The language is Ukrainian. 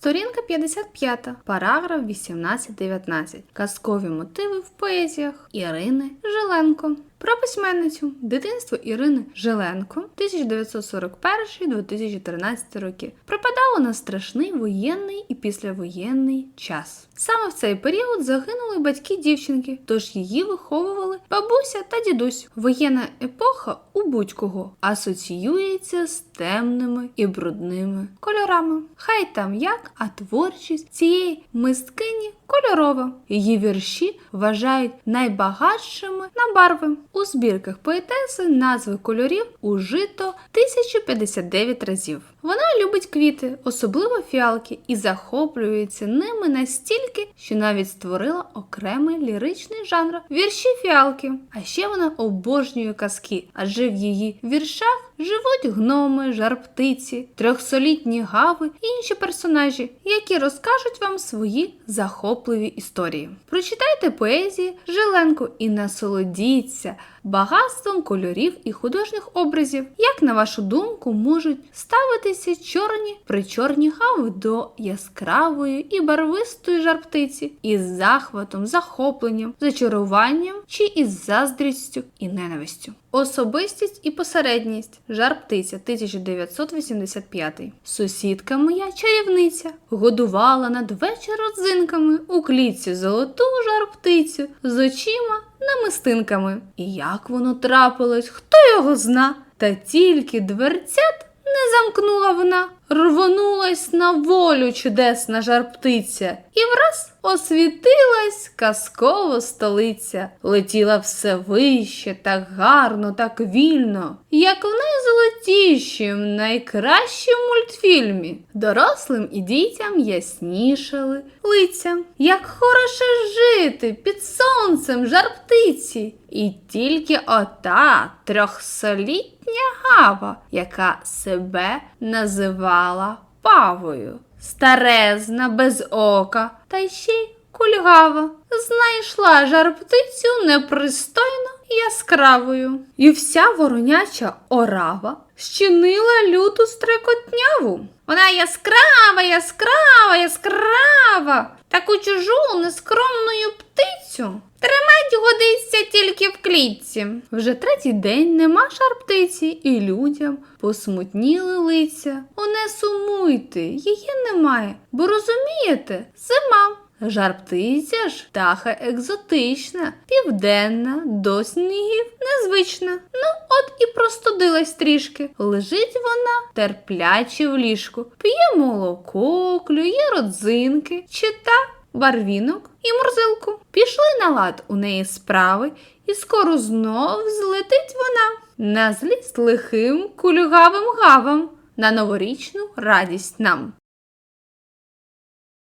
Сторінка 55, параграф 18-19. Казкові мотиви в поезіях Ірини Жиленко. Про письменницю дитинство Ірини Жиленко 1941-2013 роки припадало на страшний воєнний і післявоєнний час. Саме в цей період загинули батьки дівчинки, тож її виховували бабуся та дідусь. Воєнна епоха у будь-кого асоціюється з темними і брудними кольорами. Хай там як, а творчість цієї мисткині кольорова. Її вірші вважають найбагатшими на барви. У збірках поетеси назви кольорів ужито 1059 разів. Вона любить квіти, особливо фіалки, і захоплюється ними настільки, що навіть створила окремий ліричний жанр вірші фіалки. А ще вона обожнює казки, адже в її віршах живуть гноми, жар-птиці, трьохсолітні гави і інші персонажі, які розкажуть вам свої захопливі історії. Прочитайте поезії Жиленко і насолодіться багатством кольорів і художніх образів. Як на вашу думку, можуть ставитися чорні причорні гави до яскравої і барвистої жар-птиці із захватом, захопленням, зачаруванням чи із заздрістю і ненавистю. Особистість і посередність. Жар птиця 1985. Сусідка моя чарівниця годувала надвечір родзинками у клітці золоту жар птицю з очима намистинками. І як воно трапилось, хто його зна? Та тільки дверцят не замкнула вона, рвонулась на волю чудесна жар птиця, і враз освітилась казково столиця, летіла все вище, так гарно, так вільно, як в найзолотішім, найкращім мультфільмі. Дорослим і дітям яснішали лиця. Як хороше жити під сонцем жар птиці. І тільки ота трьохсолітня гава, яка себе називала павою. Старезна, без ока, та й ще й кульгава, знайшла жар птицю непристойно яскравою. І вся вороняча орава щинила люту стрекотняву. Вона яскрава, яскрава, яскрава. Таку чужу нескромною птицю. Клітці. Вже третій день нема шар птиці, і людям посмутніли лиця. О, не сумуйте, її немає, бо розумієте, зима. Жар птиця ж птаха екзотична, південна, до снігів незвична. Ну, от і простудилась трішки. Лежить вона терпляче в ліжку, п'є молоко, клює родзинки, чита барвінок і морзилку. Пішли на лад у неї справи, і скоро знов злетить вона на злість лихим кульгавим гавам на новорічну радість нам.